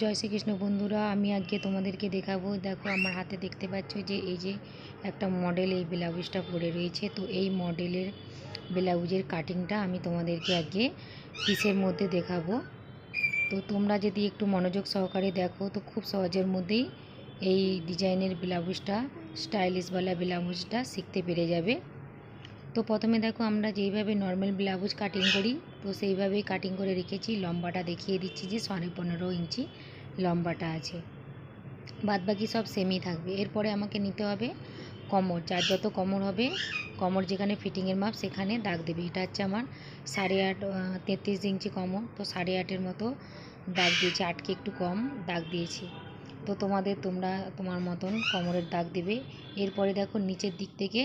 জয় শ্রীকৃষ্ণ বন্ধুরা, আমি আজকে তোমাদেরকে দেখাবো, দেখো আমার হাতে দেখতে পাচ্ছ যে এই যে একটা মডেল এই ব্লাউজটা পরে রয়েছে। তো এই মডেলের ব্লাউজের কাটিংটা আমি তোমাদেরকে আজকে পিসের মধ্যে দেখাবো। তো তোমরা যদি একটু মনোযোগ সহকারে দেখো, তো খুব সহজের মধ্যেই এই ডিজাইনের ব্লাউজটা স্টাইলিশওয়ালা ব্লাউজটা শিখতে পেরে যাবে। তো প্রথমে দেখো আমরা যেইভাবে নর্মাল ব্লাউজ কাটিং করি, তো সেইভাবেই কাটিং করে রেখেছি। লম্বাটা দেখিয়ে দিচ্ছি যে সাড়ে পনেরো ইঞ্চি লম্বাটা আছে। বাদবাকি সব সেমই থাকবে। এরপরে আমাকে নিতে হবে কমর। যার যত কমর হবে, কমর যেখানে ফিটিংয়ের মাপ, সেখানে দাগ দেবে। এটা হচ্ছে আমার সাড়ে আট তেত্রিশ ইঞ্চি কমর। তো সাড়ে আটের মতো দাগ দিয়েছি। আটকে একটু কম দাগ দিয়েছি। তো তোমাদের, তোমরা, তোমার মতন কমরের দাগ দেবে। এরপরে দেখো নিচের দিক থেকে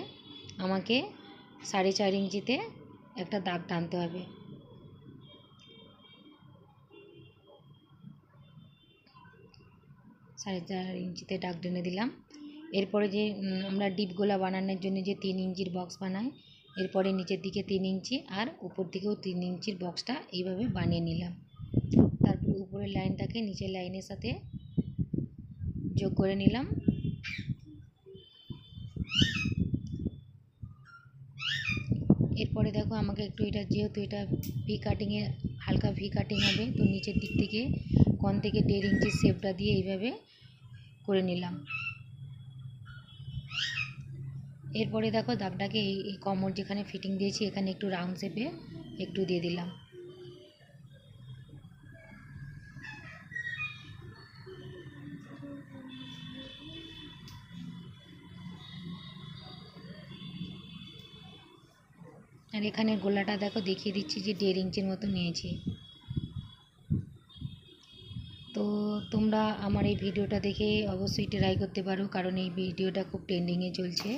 আমাকে সাড়ে চার ইঞ্চিতে একটা দাগ টানতে হবে। সাড়ে চার ইঞ্চিতে দাগ টেনে দিলাম। এরপরে যে আমরা ডিপগোলা বানানোর জন্য যে তিন ইঞ্চির বক্স বানাই, এরপরে নিচের দিকে তিন ইঞ্চি আর উপর দিকেও তিন ইঞ্চির বক্সটা এইভাবে বানিয়ে নিলাম। তারপরে উপরের লাইনটাকে নিচের লাইনের সাথে যোগ করে নিলাম। এরপরে দেখো আমাকে একটু এটা, যেহেতু এটা ভি কাটিংয়ে হালকা ভি কাটিং হবে, তো নিচের দিক থেকে কন থেকে দেড় ইঞ্চির শেপটা দিয়ে এইভাবে করে নিলাম। এরপরে দেখো দাগটাকে এই এই কমর যেখানে ফিটিং দিয়েছি, এখানে একটু রাউন্ড শেপে একটু দিয়ে দিলাম। আর এখানে গোলাটা দেখো, দেখিয়ে দিচ্ছি যে দেড় ইঞ্চির মতো নিয়েছি। তো তোমরা আমার এই ভিডিওটা দেখে অবশ্যই ট্রাই করতে পারো, কারণ এই ভিডিওটা খুব ট্রেন্ডিংয়ে চলছে।